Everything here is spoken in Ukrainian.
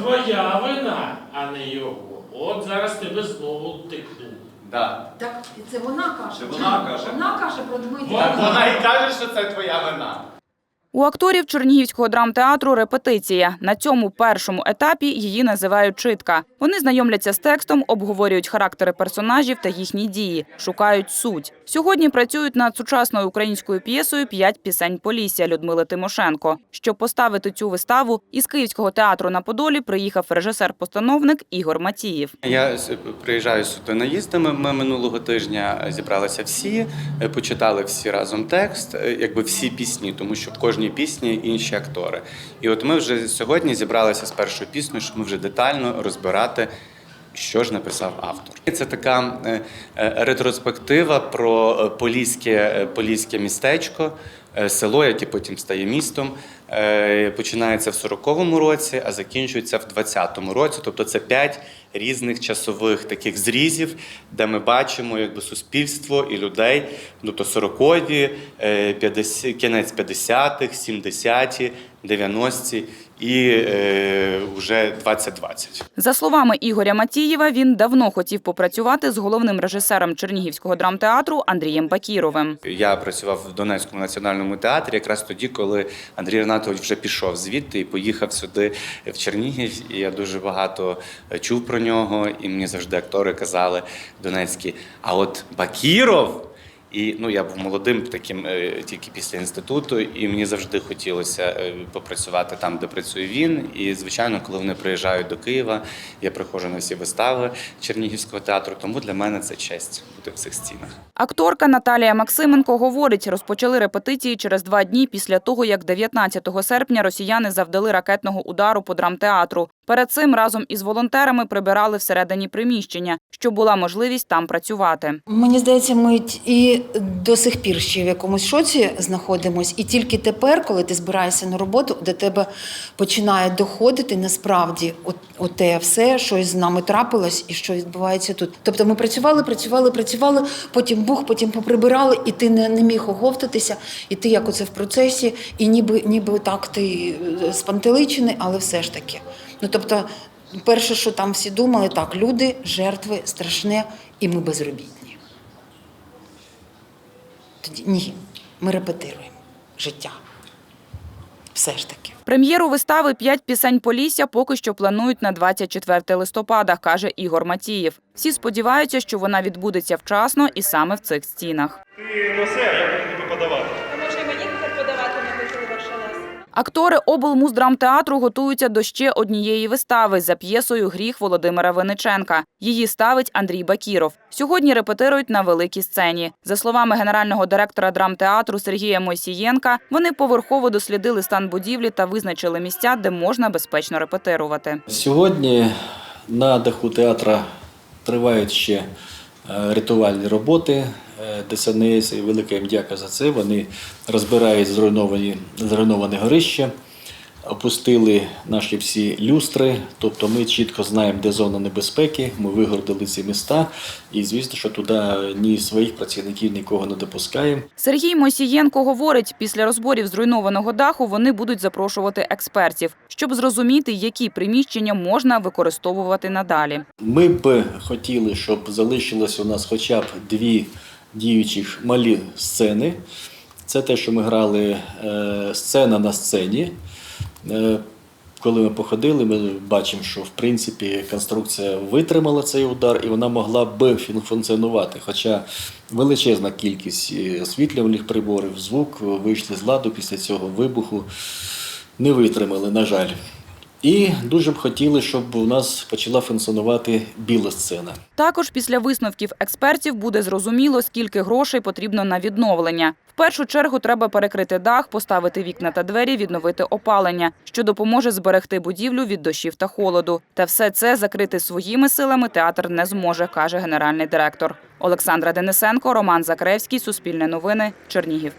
твоя вина, а не його. От зараз тебе знову тикнуть. Да. Так це вона каже. Це вона каже. Вона каже про Дмитрія. Вона- Вона і каже, що це твоя вина. У акторів Чернігівського драмтеатру репетиція. На цьому першому етапі її називають читка. Вони знайомляться з текстом, обговорюють характери персонажів та їхні дії, шукають суть. Сьогодні працюють над сучасною українською п'єсою П'ять пісень Полісся Людмили Тимошенко. Щоб поставити цю виставу, із Київського театру на Подолі приїхав режисер-постановник Ігор Матіїв. Я приїжджаю сюди наїздами. Ми минулого тижня зібралися всі, е, почитали всі разом текст, е, якби всі пісні, тому що в кожній пісні інші актори. І от ми вже сьогодні зібралися з першою піснею, щоб ми вже детально розбирати. Що ж написав автор? Це така е, е, ретроспектива про е, поліське, поліське містечко, село, яке потім стає містом. Е, Починається в 40-му році, а закінчується в 20-му році. Тобто це п'ять різних часових таких зрізів, де ми бачимо якби суспільство і людей. Тобто 40-ті, е, 50 кінець 50-х, 70-ті, 90-ті і е, вже 2020. За словами Ігоря Матієва, він давно хотів попрацювати з головним режисером Чернігівського драмтеатру Андрієм Бакіровим. Я працював в Донецькому національному театрі якраз тоді, коли Андрій Ренатович вже пішов звідти і поїхав сюди в Чернігів. І я дуже багато е, чув про нього, і мені завжди актори казали донецькі. А от Бакіров. І ну я був молодим таким е, тільки після інституту, і мені завжди хотілося е, попрацювати там, де працює він. І звичайно, коли вони приїжджають до Києва, я приходжу на всі вистави Чернігівського театру. Тому для мене це честь бути в цих стінах. Акторка Наталія Максименко говорить, розпочали репетиції через два дні після того, як 19 серпня росіяни завдали ракетного удару по драмтеатру. Перед цим разом із волонтерами прибирали всередині приміщення, щоб була можливість там працювати. Мені здається, ми т- і до сих пір ще в якомусь шоці знаходимось, і тільки тепер, коли ти збираєшся на роботу, до тебе починає доходити насправді оте все, що із нами трапилось і що відбувається тут. Тобто ми працювали, працювали, працювали, потім бух, потім поприбирали, і ти не, не міг оговтатися, і ти як оце в процесі, і ніби, ніби так ти е, спантеличений, але все ж таки. Ну тобто, перше, що там всі думали, так, люди, жертви, страшне, і ми безробітні. Тоді ні, ми репетируємо життя. Все ж таки. Прем'єру вистави «П'ять пісень Полісся» поки що планують на 24 листопада, каже Ігор Матієв. Всі сподіваються, що вона відбудеться вчасно і саме в цих стінах. Ти носи, а я буду подавати. Актори облмуздрамтеатру готуються до ще однієї вистави за п'єсою Гріх Володимира Винниченка. Її ставить Андрій Бакіров. Сьогодні репетирують на великій сцені. За словами генерального директора драмтеатру Сергія Мойсієнка, вони поверхово дослідили стан будівлі та визначили місця, де можна безпечно репетирувати. Сьогодні на даху театра тривають ще рятувальні роботи е, ДСНС велика їм дяка за це. Вони розбирають зруйновані, зруйноване горище, опустили наші всі люстри, тобто ми чітко знаємо, де зона небезпеки, ми вигородили ці міста, і звісно, що туди ні своїх працівників нікого не допускаємо. Сергій Мойсієнко говорить, після розборів зруйнованого даху вони будуть запрошувати експертів, щоб зрозуміти, які приміщення можна використовувати надалі. Ми б хотіли, щоб залишилось у нас хоча б дві діючих малі сцени. Це те, що ми грали е, сцена на сцені. Е, коли ми походили, ми бачимо, що в принципі конструкція витримала цей удар і вона могла б функціонувати. Хоча величезна кількість е, освітлювальних приборів, звук вийшли з ладу після цього вибуху, не витримали, на жаль. І дуже б хотіли, щоб у нас почала функціонувати біла сцена. Також після висновків експертів буде зрозуміло, скільки грошей потрібно на відновлення. В першу чергу треба перекрити дах, поставити вікна та двері, відновити опалення, що допоможе зберегти будівлю від дощів та холоду. Та все це закрити своїми силами театр не зможе, каже генеральний директор. Олександра Денисенко, Роман Закревський, Суспільне новини, Чернігів.